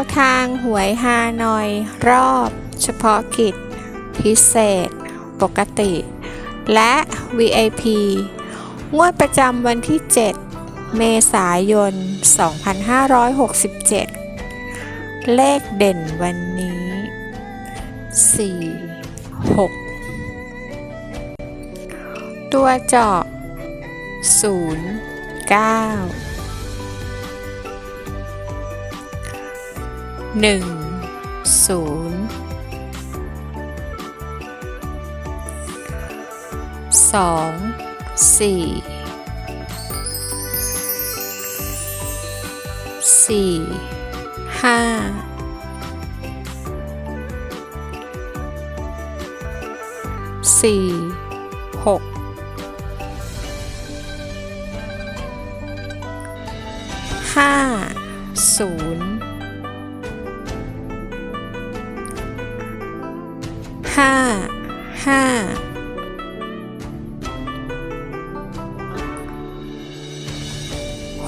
วทางหวยฮานอย รอบ เฉพาะกิจ พิเศษ ปกติ และ VIP งวดประจำวันที่ 7 เมษายน 2567 เลขเด่นวันนี้ 4 6 ตัวเจาะ0 9 หนึ่งศูนย์สองสี่สี่ห้าสี่หกห้าศูนย์ ห้าห้า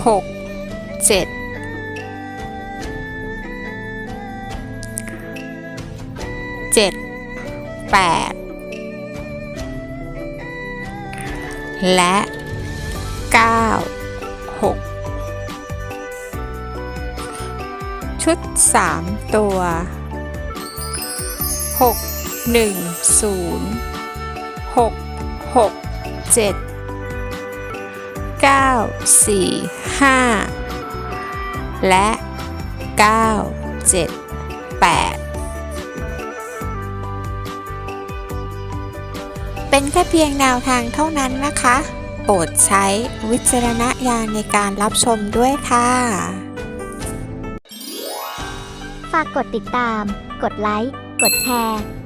หกเจ็ดเจ็ดแปดและเก้าหกชุดสามตัวหก หนึ่งศูนย์หกหกเจ็ดเก้าสี่ห้าและเก้าเจ็ดแปดเป็นแค่เพียงแนวทางเท่านั้นนะคะ โปรดใช้วิจารณญาณในการรับชมด้วยค่ะ ฝากกดติดตาม กดไลค์ กดแชร์